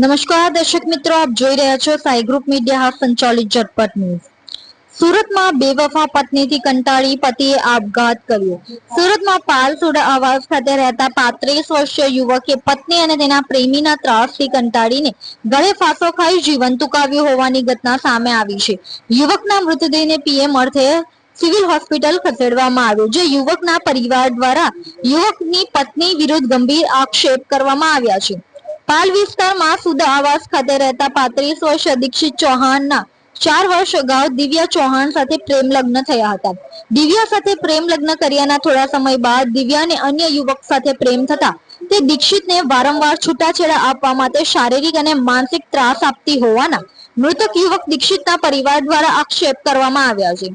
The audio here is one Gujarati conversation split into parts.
નમસ્કાર, દર્શક મિત્રો, આપ જોઈ રહ્યા છો સાઈ ગ્રુપ મીડિયા હાફ સંચાલિત ઝટપટ ન્યૂઝ. સુરતમાં બેવફા પત્નીથી કંટાળી પતિએ આપઘાત કર્યો. સુરતમાં પાલસુડા આવાસ ખાતે રહેતા પાંત્રીસ વર્ષીય યુવકે પત્ની અને તેના પ્રેમીના ત્રાસથી કંટાળીને ગળે ફાંસો ખાઈ જીવન ટૂંકાવ્યું હોવાની ઘટના સામે આવી છે. યુવકના મૃતદેહને પીએમ અર્થે સિવિલ હોસ્પિટલ ખસેડવામાં આવ્યો, જે યુવકના પરિવાર દ્વારા યુવકની પત્ની વિરુદ્ધ ગંભીર આક્ષેપ કરવામાં આવ્યા છે. પાલ વિસ્તારમાં સુધા આવાસ ખાતે રહેતા પાંત્રીસ વર્ષ દીક્ષિત ચૌહાણના ચાર વર્ષ અગાઉ દિવ્યા ચૌહાણ સાથે પ્રેમ લગ્ન થયા હતા. દિવ્યા સાથે પ્રેમ લગ્ન કર્યાના થોડા સમય બાદ દિવ્યાને અન્ય યુવક સાથે પ્રેમ થતા તે દીક્ષિતને વારંવાર છૂટાછેડા આપવા માટે શારીરિક અને માનસિક ત્રાસ આપતી હોવાના મૃતક યુવક દીક્ષિતના પરિવાર દ્વારા આક્ષેપ કરવામાં આવ્યા છે.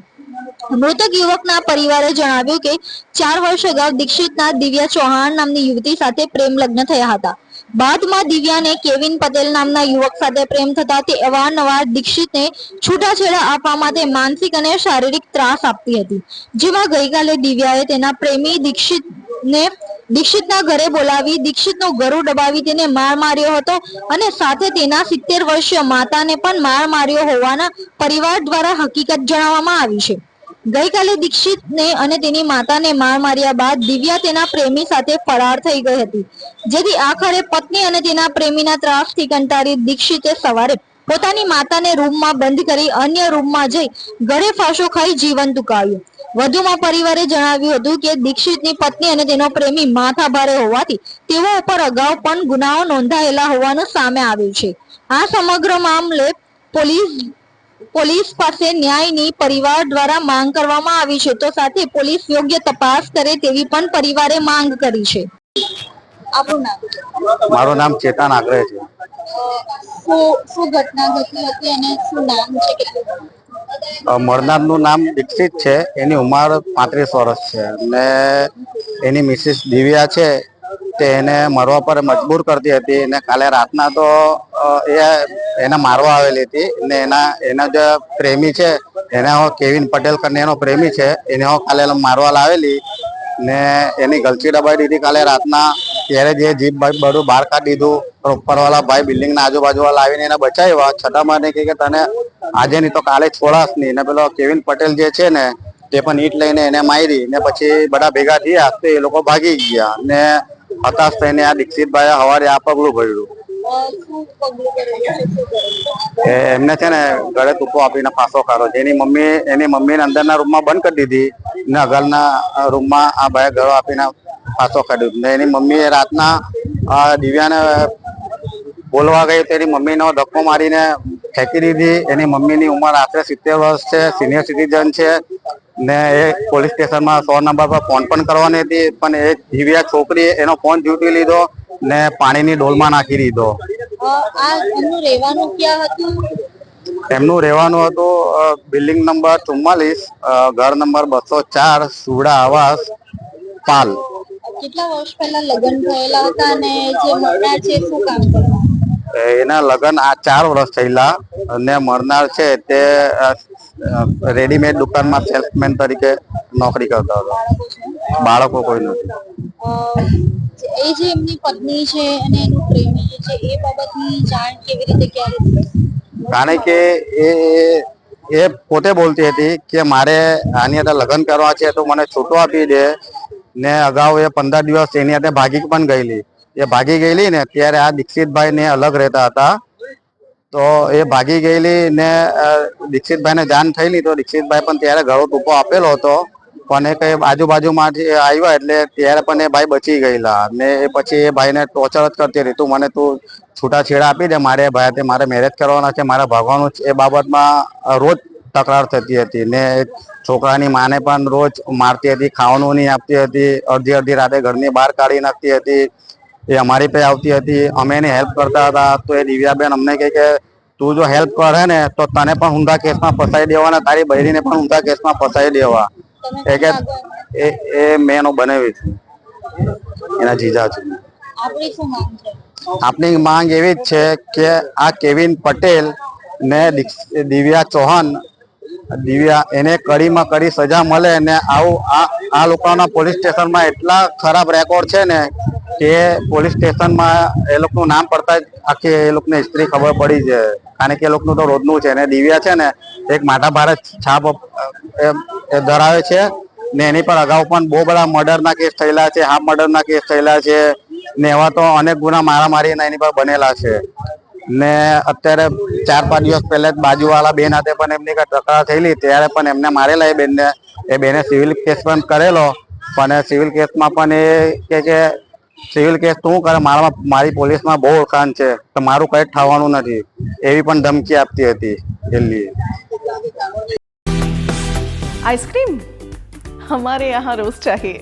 મૃતક યુવકના પરિવારે જણાવ્યું કે ચાર વર્ષ અગાઉ દીક્ષિતના દિવ્યા ચૌહાણ નામની યુવતી સાથે પ્રેમ લગ્ન થયા હતા. બાદમાં દિવ્યાને કેવિન પટેલ નામના યુવક સાથે પ્રેમ થતા તે અવારનવાર દીક્ષિતને છૂટાછેડા આપવા માટે માનસિક અને શારીરિક ત્રાસ આપતી હતી. જેમાં ગઈકાલે દિવ્યાએ તેના પ્રેમી દીક્ષિતને દીક્ષિતના ઘરે બોલાવી દીક્ષિતનો ગરો દબાવી તેને માર માર્યો હતો અને સાથે તેના સિત્તેર વર્ષીય માતાને પણ માર માર્યો હોવાના પરિવાર દ્વારા હકીકત જણાવવામાં આવી છે. ગઈકાલે દીક્ષિતને અને તેની માતાને માર માર્યા બાદ દિવ્યા તેના પ્રેમી સાથે ફરાર થઈ ગઈ હતી. જેથી આખરે પત્ની અને તેના પ્રેમીના ત્રાસથી કંટાળી દીક્ષિતે સવારે પોતાની માતાને રૂમમાં બંધ કરી અન્ય રૂમમાં જઈ ઘરે ફાંસો ખાઈ જીવન ટૂંકાવ્યું વધુમાં પરિવારે જણાવ્યું હતું કે દીક્ષિતની પત્ની અને તેનો પ્રેમી માથા ભારે હોવાથી તેઓ ઉપર અગાઉ પણ ગુનાઓ નોંધાયેલા હોવાનું સામે આવ્યું છે. આ સમગ્ર મામલે પોલીસ પોલીસ પાસે ન્યાયની પરિવાર દ્વારા માંગ કરવામાં આવી છે. તો સાથે પોલીસ યોગ્ય તપાસ કરે તેવી પણ પરિવારે માંગ કરી છે. મારું નામ ચેતન આગ્રહ છે. શું શું ઘટના ઘટી હતી અને શું નામ છે? કેટલું મરનારનું નામ દીક્ષિત છે. એની ઉંમર પાંત્રીસ વર્ષ છે. અને એની મિસિસ દિવ્યા છે. તે એને મરવા પર મજબૂર કરતી હતી. અને કાલે રાતના તો એ એને મારવા આવેલી હતી. ને એના એના જે પ્રેમી છે, એને કેવિન પટેલ કરીને એનો પ્રેમી છે, એને કાલે મારવા લાવેલી. ને એની ગલચી દબાઈ દીધી કાલે રાતના. ત્યારે જે જીપ ભાઈ બધું બહાર કાઢી દીધું. ઉપરવાળા ભાઈ બિલ્ડિંગના આજુબાજુ લાવીને એને બચાવ્યા. છતાં મને કહે કે તને આજે નહીં તો કાલે છોડાશ નહીં ને પેલો કેવિન પટેલ જે છે ને, તે પણ ઈટ લઈને એને મારી. ને પછી બધા ભેગા થયા, તો એ લોકો ભાગી ગયા. ને હતાશ થઈને આ દીક્ષિતભાઈ સવારે આ પગલું ભર્યું. એમને છે ને ગળે તૂપો આપીને ફાંસો કાઢો જેની મમ્મી, એની મમ્મીને અંદરના રૂમમાં બંધ કરી દીધી ને આગળના રૂમમાં આ ભાઈ ગળો આપીને ફાંસો કાઢ્યો ને એની મમ્મીએ રાતના દિવ્યાને બોલવા ગઈ તેની મમ્મીનો ધક્કો મારીને ફેંકી દીધી. એની મમ્મીની ઉંમર આશરે સિત્તેર વર્ષ છે, સિનિયર સિટીઝન છે. ને એ પોલીસ સ્ટેશનમાં સો નંબર પર ફોન પણ કરવાની હતી પણ એ દિવ્યા છોકરીએ એનો ફોન ઝૂંટી લીધો ને પાણીની ડોલમાં નાખી દીધો. એમનું રહેવાનું હતું? બિલ્ડિંગ નંબર ચુમ્માલીસ ઘર નંબર બસો ચાર સુડા આવાસ પાલ. કેટલા વર્ષ પહેલા લગ્ન થયેલા હતા અને જે મરનાર છે શું કામ કરતા? એના લગ્ન આ ચાર વર્ષ થયેલા અને મરનાર છે તે રેડીમેડ દુકાનમાં સેલ્સમેન તરીકે નોકરી કરતો હતો. બાળકો કોઈ નથી. એ જે એમની પત્ની છે અને એનું પ્રેમી જે છે એ બાબતની જાણ કેવી રીતે ક્યારે કારણ કે એ એ પોતે બોલતી હતી કે મારે આની અંદર લગ્ન કરવા છે તો મને છૂટો આપી દે. ને અગાઉ એ પંદર દિવસ એની અંદર ભાગી પણ ગયેલી. એ ભાગી ગયેલી ને ત્યારે આ દીક્ષિતભાઈ ને અલગ રહેતા હતા. તો એ ભાગી ગયેલી ને દીક્ષિતભાઈને જાણ થયેલી તો દીક્ષિતભાઈ પણ ત્યારે ઘણો ટૂંકો આપેલો હતો. પણ એ કઈ આજુબાજુમાંથી આવ્યા એટલે ત્યારે પણ એ ભાઈ બચી ગયેલા ને એ પછી એ ભાઈને ટોર્ચર જ કરતી હતી તું મને તું છૂટાછેડા આપી દે, મારે ભાઈ તે મારે મેરેજ કરવાના છે, મારે ભાગવાનું એ બાબતમાં રોજ તકરાર થતી હતી ને છોકરાની માને પણ રોજ મારતી હતી, ખાવાનું નહીં આપતી હતી, અડધી અડધી રાતે ઘરની બહાર કાઢી નાખતી હતી એ અમારી પાસે આવતી હતી. અમે એની હેલ્પ કરતા હતા. તો એ દિવ્યાબેન અમને કહે કે તું જો હેલ્પ કરે ને તો તને પણ ઊંધા કેસમાં ફસાઈ દેવાના તારી બહેરીને પણ ઊંધા કેસમાં ફસાઈ દેવા. એ કે એ એ મેં એનો બનાવી છું. એના જીજા છું. આપની માંગ એવી જ છે કે આ કેવિન પટેલ ને દિવ્યા ચૌહાણ દિવ્યા એને કડીમાં કડી સજા મળે ને આવું આ આ લોકોના પોલીસ સ્ટેશનમાં એટલા ખરાબ રેકોર્ડ છે ને તે પોલીસ સ્ટેશનમાં એ લોકોનું નામ પડતા જ આખી એ લોકોને હિસ્ટ્રી ખબર પડી છે. કારણ કે એ લોકોનું તો રોજનું છે ને દિવ્યા છે ને, એક માટા ભારત છાપ એ ધરાવે છે. ને એની પર અગાઉ પણ બહુ બધા મર્ડરના કેસ થયેલા છે, હાફ મર્ડરના કેસ થયેલા છે. ને એવા તો અનેક ગુના મારામારીના એની પર બનેલા છે. ને અત્યારે ચાર પાંચ દિવસ પહેલા જ બાજુવાળા બેન હાથે પણ એમની કઈ તકરાર થયેલી, ત્યારે પણ એમને મારેલા એ બેનને. એ બેને સિવિલ કેસ પણ કરેલો. પણ સિવિલ કેસમાં પણ એ કે કે સિવિલ કેસ તું કરે મારા મારી પોલીસમાં બહુ ઓળખાણ છે તો મારું કઈ જ થવાનું નથી એવી પણ ધમકી આપતી હતી દિલ્હી आइसक्रीम हमारे यहाँ रोज चाहिए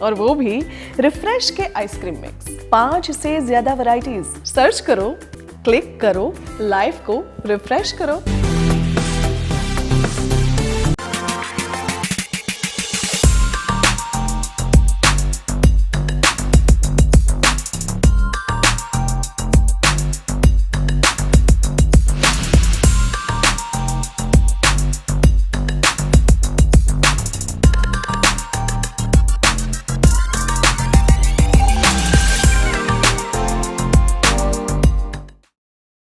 और वो भी रिफ्रेश के आइसक्रीम मिक्स पांच से ज्यादा वैरायटीज सर्च करो क्लिक करो लाइफ को रिफ्रेश करो